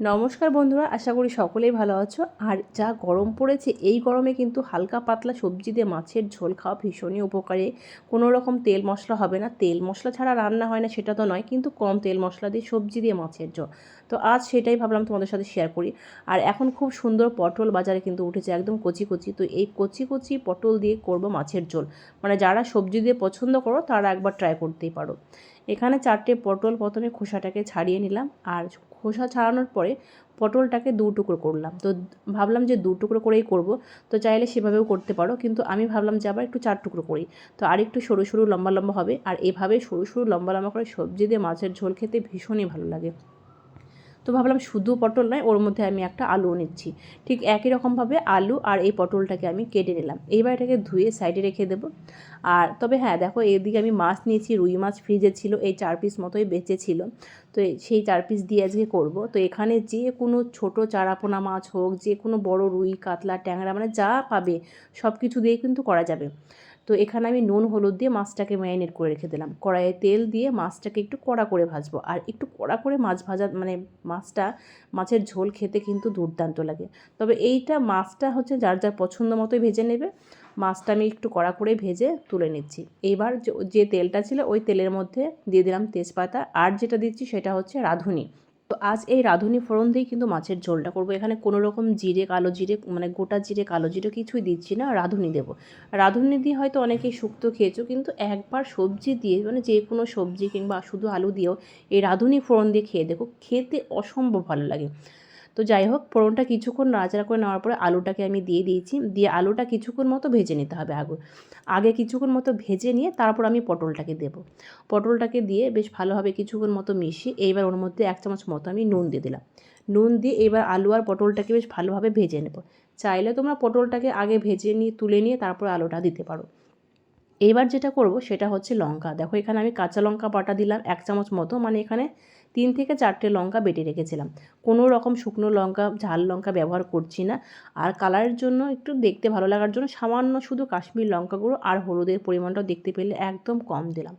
নমস্কার বন্ধুরা, আশা করি সকলেই ভালো আছো। আর যা গরম পড়েছে, এই গরমে কিন্তু হালকা পাতলা সবজি দিয়ে মাছের ঝোল খাওয়া ভীষণই উপকারী। কোনো রকম তেল মশলা হবে না। তেল মশলা ছাড়া রান্না হয় না, সেটা তো নয়, কিন্তু কম তেল মশলা দিয়ে সবজি দিয়ে মাছের ঝোল। তো আজ সেটাই ভাবলাম তোমাদের সাথে শেয়ার করি। আর এখন খুব সুন্দর পটল বাজারে কিন্তু উঠেছে, একদম কচি কচি। তো এই কচি কচি পটল দিয়ে করব মাছের ঝোল। মানে যারা সবজি দিয়ে পছন্দ করো, তারা একবার ট্রাই করতেই পারো। এখানে চারটে পটল প্রথমে খোসাটাকে ছাড়িয়ে নিলাম আর খোসা ছাড়ানোর পরে পটলটাকে দু টুকরো করলাম। তো ভাবলাম যে দু টুকরো করেই করব, তো চাইলে সেভাবেও করতে পারো, কিন্তু আমি ভাবলাম যে আবার একটু চার টুকরো করি। তো আর একটু সরু সরু লম্বা লম্বা হবে, আর এভাবে সরু সরু লম্বা লম্বা করে সবজি দিয়ে মাছের ঝোল খেতে ভীষণই ভালো লাগে। তো ভাবলাম শুধু পটল নয়, ওর মধ্যে আমি একটা আলুও নিচ্ছি। ঠিক একই রকমভাবে আলু আর এই পটলটাকে আমি কেটে নিলাম। এইবার এটাকে ধুয়ে সাইডে রেখে দেবো। আর তবে হ্যাঁ দেখো এদিকে আমি মাছ নিয়েছি, রুই মাছ ফ্রিজে ছিল, এই চার পিস মতোই বেঁচে ছিল। তো সেই চার পিস দিয়ে আজকে করব। তো এখানে যে কোনো ছোটো চারাপোনা মাছ হোক, যে কোনো বড় রুই, কাতলা, ট্যাংরা মানে যা পাবে সব কিছু দিয়ে কিন্তু করা যাবে। তো এখানে আমি নুন, হলুদ দিয়ে মাছটাকে ম্যারিনেট করে রেখে দিলাম। কড়াইয়ে তেল দিয়ে মাছটাকে একটু কড়া করে ভাজবো। আর একটু কড়া করে মাছ ভাজা মানে মাছটা, মাছের ঝোল খেতে কিন্তু দুর্দান্ত লাগে। তবে এইটা মাছটা হচ্ছে যার যার পছন্দ মতোই ভেজে নেবে। মাছটা আমি একটু কড়া করে ভেজে তুলে নিচ্ছি। এবার যে তেলটা ছিল ওই তেলের মধ্যে দিয়ে দিলাম তেজপাতা। আর যেটা দিচ্ছি সেটা হচ্ছে রাঁধুনি। তো আজ এই রাঁধুনি ফোড়ন দিয়েই কিন্তু মাছের ঝোলটা করব। এখানে কোনো রকম জিরে, কালো জিরে মানে গোটা জিরে, কালো জিরে কিছুই দিচ্ছি না, রাঁধুনি দেবো। রাঁধুনি দিয়ে হয়তো অনেকেই শুক্তো খেয়েছো, কিন্তু একবার সবজি দিয়ে মানে যে কোনো সবজি কিংবা শুধু আলু দিয়েও এই রাঁধুনি ফোড়ন দিয়ে খেয়ে দেখো, খেতে অসম্ভব ভালো লাগে। তো যাই হোক, ফোড়নটা কিছুক্ষণ নাড়াচাড়া করে নেওয়ার পরে আলুটাকে আমি দিয়ে দিয়েছি। দিয়ে আলুটা কিছুক্ষণ মতো ভেজে নিতে হবে আগে। আগে কিছুক্ষণ মতো ভেজে নিয়ে তারপর আমি পটলটাকে দেব। পটলটাকে দিয়ে বেশ ভালোভাবে কিছুক্ষণ মতো মিশিয়ে এইবার ওর মধ্যে এক চামচ মতো আমি নুন দিয়ে দিলাম। নুন দিয়ে এবার আলু আর পটলটাকে বেশ ভালোভাবে ভেজে নেব। চাইলে তোমরা পটলটাকে আগে ভেজে নিয়ে, তুলে নিয়ে তারপর আলুটা দিতে পারো। এবার যেটা করব সেটা হচ্ছে লঙ্কা। দেখো এখানে আমি কাঁচা লঙ্কা বাটা দিলাম, এক চামচ মতো। মানে এখানে তিন থেকে চারটে লঙ্কা বেটে রেখেছিলাম। কোনো রকম শুকনো লঙ্কা, ঝাল লঙ্কা ব্যবহার করছি না। আর কালারের জন্য একটু দেখতে ভালো লাগার জন্য সামান্য শুধু কাশ্মীর লঙ্কা গুঁড়ো আর হলুদের পরিমাণটাও দেখতে পেলে একদম কম দিলাম।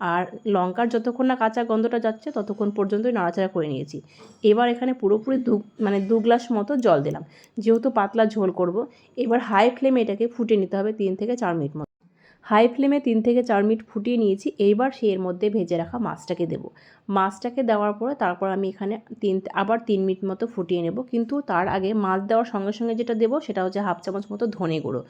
আর লঙ্কার যতক্ষণ না কাঁচা গন্ধটা যাচ্ছে, ততক্ষণ পর্যন্তই নাড়াচাড়া করে নিয়েছি। এবার এখানে পুরোপুরি দু মানে দু গ্লাস মতো জল দিলাম। যেহেতু পাতলা ঝোল করব, এবার হাই ফ্লেমে এটাকে ফুটে নিতে হবে তিন থেকে চার মিনিট মতো। হাই ফ্লেমে তিন থেকে চার মিনিট ফুটিয়ে নিয়েছি। এইবার সে এর মধ্যে ভেজে রাখা মাছটাকে দেব। মাছটাকে দেওয়ার পরে তারপর আমি এখানে তিন, আবার তিন মিনিট মতো ফুটিয়ে নেব। কিন্তু তার আগে মাছ দেওয়ার সঙ্গে সঙ্গে যেটা দেবো সেটা হচ্ছে হাফ চামচ মতো ধনে গুঁড়ো।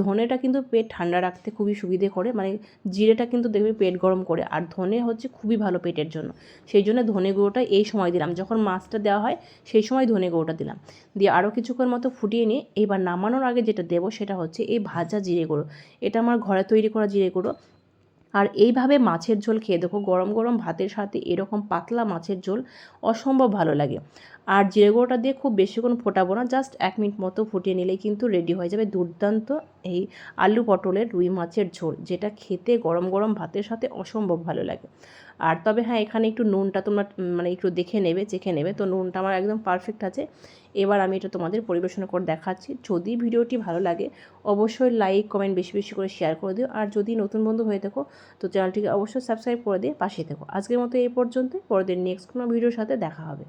ধনেটা কিন্তু পেট ঠান্ডা রাখতে খুবই সুবিধে করে। মানে জিরেটা কিন্তু দেখবে পেট গরম করে। আর ধনে হচ্ছে খুবই ভালো পেটের জন্য। সেই জন্য ধনে গুঁড়োটা এই সময় দিলাম। যখন মাছটা দেওয়া হয় সেই সময় ধনে গুঁড়োটা দিলাম। দিয়ে আরও কিছুক্ষণ মতো ফুটিয়ে নিয়ে এবার নামানোর আগে যেটা দেবো সেটা হচ্ছে এই ভাজা জিরে গুঁড়ো। এটা আমার ঘরে তৈরি করা জিরে গুঁড়ো। আর এইভাবে মাছের ঝোল খেয়ে দেখো, গরম গরম ভাতের সাথে এরকম পাতলা মাছের ঝোল অসম্ভব ভালো লাগে। আর জিরে গুঁড়োটা দিয়ে খুব বেশিক্ষণ ফোটাবো না জাস্ট এক মিনিট মতো ফুটিয়ে নিলেই কিন্তু রেডি হয়ে যাবে দুর্দান্ত এই আলু পটলের রুই মাছের ঝোল, যেটা খেতে গরম গরম ভাতের সাথে অসম্ভব ভালো লাগে। আর তবে হ্যাঁ এখানে একটু নুনটা তোমরা মানে একটু দেখে নেবে, চেখে নেবে, তো নুনটা আমার একদম পারফেক্ট আছে। এবার আমি এটা তোমাদের পরিবেশন করে দেখাচ্ছি। যদি ভিডিওটি ভালো লাগে, অবশ্যই লাইক কমেন্ট বেশি বেশি করে শেয়ার করে দিও। আর যদি নতুন বন্ধু হয়ে থাকো, তো চ্যানেলটিকে অবশ্যই সাবস্ক্রাইব করে দিয়ে পাশে থেকো। আজকের মতো এই পর্যন্ত পরের নেক্সট কোনো ভিডিওর সাথে দেখা হবে।